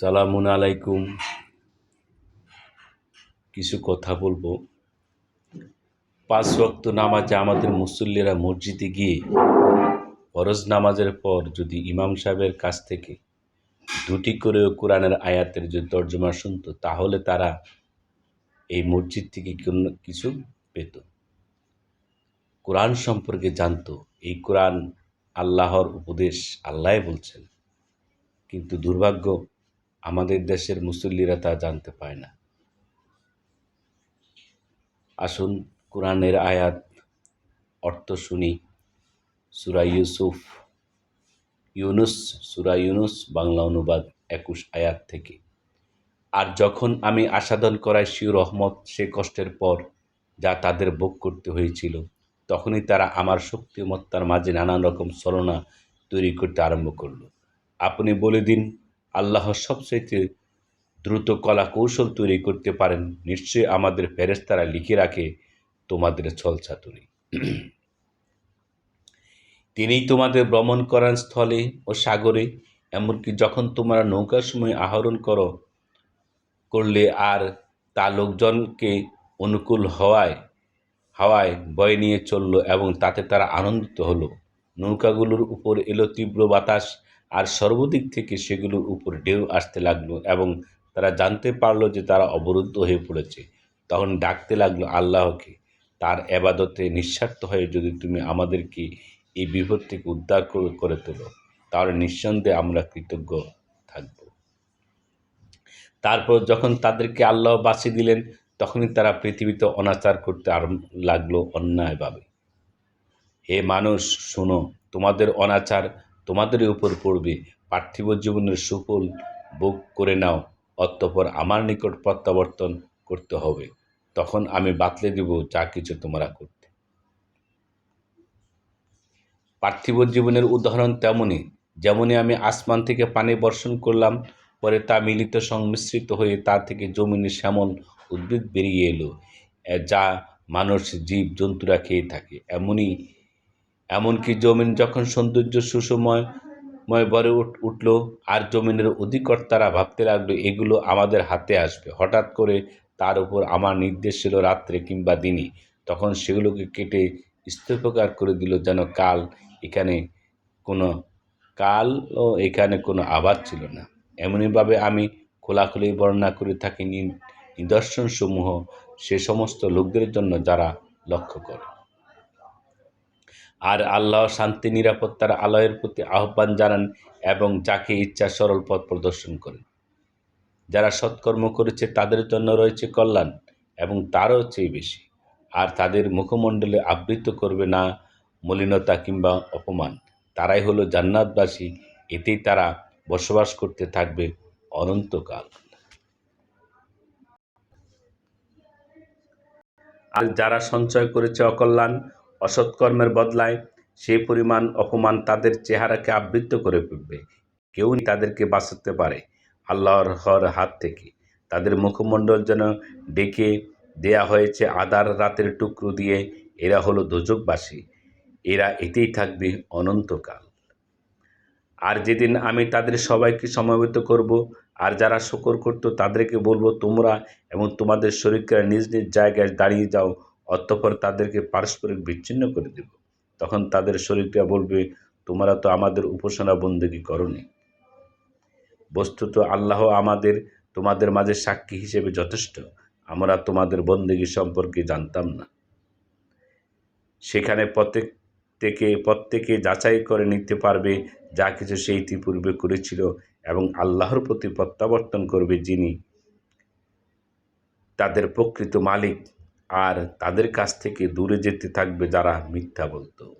সালামুন আলাইকুম। কিছু কথা বলব। পাঁচ ওয়াক্ত নামাজে আমাদের মুসল্লিরা মসজিদে গিয়ে ফরজ নামাজের পর যদি ইমাম সাহেবের কাছ থেকে দুটি করেও কোরআনের আয়াতের যদি তর্জমা শুনতো, তাহলে তারা এই মসজিদ থেকে কিছু পেত। কোরআন সম্পর্কে জানতো, এই কোরআন আল্লাহর উপদেশ আল্লাহ বলছেন। কিন্তু দুর্ভাগ্য আমাদের দেশের মুসল্লিরা তা জানতে পায় না। আসুন কোরআনের আয়াত, অর্থ শুনি। সুরা ইউসুফ, ইউনুস, সুরা ইউনুস, বাংলা অনুবাদ একুশ আয়াত থেকে। আর যখন আমি আসাদন করাই শিউ রহমত সে কষ্টের পর যা তাদের ভোগ করতে হয়েছিল, তখনই তারা আমার শক্তিমত্তার মাঝে নানান রকম ছলনা তৈরি করতে আরম্ভ করল। আপনি বলে দিন আল্লাহ সবচাইতে দ্রুত কলা কৌশল তৈরি করতে পারেন, নিশ্চয়ই আমাদের ফেরেস্তারা লিখে রাখে তোমাদের ছলছাতুরি তিনিই তোমাদের ভ্রমণ করার স্থলে ও সাগরে, এমনকি যখন তোমরা নৌকার সময় আহরণ করো, করলে আর তা লোকজনকে অনুকূল হওয়ায়, হাওয়ায় বয়ে নিয়ে চলল এবং তাতে তারা আনন্দিত হলো। নৌকাগুলোর উপর এলো তীব্র বাতাস আর সর্বদিক থেকে সেগুলোর উপর ঢেউ আসতে লাগল এবং তারা জানতে পারল যে তারা অবরুদ্ধ হয়ে পড়েছে। তখন ডাকতে লাগল আল্লাহকে, তার এবাদতে নিঃস্বার্থ হয়ে যদি তুমি আমাদেরকে এই বিপদ থেকে উদ্ধার করে তোলো, তাহলে নিঃসন্দেহে আমরা কৃতজ্ঞ থাকব। তারপর যখন তাদেরকে আল্লাহ বাঁচিয়ে দিলেন, তখনই তারা পৃথিবীতে অনাচার করতে আরম্ভ লাগল অন্যায়ভাবে। হে মানুষ, শোনো, তোমাদের অনাচার তোমাদেরই উপর পড়বে। পার্থিব জীবনের সুফল ভোগ করে নাও, অতঃপর আমার নিকট প্রত্যাবর্তন করতে হবে। তখন আমি বাতলে দিব যা কিছু তোমরা করতে। পার্থিব জীবনের উদাহরণ তেমনই, যেমনই আমি আসমান থেকে পানি বর্ষণ করলাম, পরে তা মিলিত সংমিশ্রিত হয়ে তা থেকে জমিনে শ্যামল উদ্ভিদ বেরিয়ে এলো যা মানুষ জীব জন্তুরা খেয়ে থাকে। এমনই এমনকি জমিন যখন সৌন্দর্য সুষময়, ময় ভরে উঠল, আর জমিনের অধিকর্তারা ভাবতে লাগল, এগুলো আমাদের হাতে আসবে। হঠাৎ করে তার উপর আমার নির্দেশ ছিল রাত্রে কিংবা দিনে তখন সেগুলোকে কেটে স্তূপকার করে দিল, যেন কাল এখানে কোনো, কাল ও এখানে কোনো আবাদ ছিল না। এমনইভাবে আমি খোলাখুলি বর্ণনা করে থাকি নিদর্শনসমূহ সে সমস্ত লোকদের জন্য যারা লক্ষ্য করে। আর আল্লাহ শান্তি, নিরাপত্তার আলয়ের প্রতি আহ্বান জানান এবং যাকে ইচ্ছা সরল পথ প্রদর্শন করেন। যারা সৎকর্ম করেছে তাদের জন্য রয়েছে কল্যাণ এবং তারও চেয়ে বেশি। আর তাদের মুখমণ্ডলে আবৃত করবে না মলিনতা কিংবা অপমান। তারাই হলো জান্নাতবাসী। এতেই তারা বসবাস করতে থাকবে অনন্তকাল। আর যারা সঞ্চয় করেছে অকল্যাণ অসৎকর্মের বদলায় সেই পরিমাণ অপমান তাদের চেহারাকে আবৃত্ত করে ফেলবে। কেউ তাদেরকে বাঁচাতে পারে। আল্লাহর হর হাত থেকে। তাদের মুখমণ্ডল যেন ডেকে দেয়া হয়েছে আদার রাতের টুকরো দিয়ে। এরা হলো দোজকবাসী এরা এতেই থাকবে অনন্তকাল। আর যেদিন আমি তাদের সবাইকে সমবেত করব, আর যারা শকর করত তাদেরকে বলব, তোমরা এবং তোমাদের শরীরকে নিজ নিজ জায়গায় দাঁড়িয়ে যাও। অতঃপর তাদেরকে পারস্পরিক বিচ্ছিন্ন করে দেব। তখন তাদের শরীরটা বলবে, তোমরা তো আমাদের উপাসনা বন্দেগী করনি। বস্তুত আল্লাহ আমাদের, তোমাদের মাঝে সাক্ষী হিসেবে যথেষ্ট। আমরা তোমাদের বন্দেগী সম্পর্কে জানতাম না। সেখানে প্রত্যেক থেকে, প্রত্যেকে যাচাই করে নিতে পারবে যা কিছু সে ইতিপূর্বে করেছিল এবং আল্লাহর প্রতি প্রত্যাবর্তন করবে যিনি তাদের প্রকৃত মালিক। আর তাদের কাছ থেকে দূরে যেতে থাকবে যারা মিথ্যা বলতো।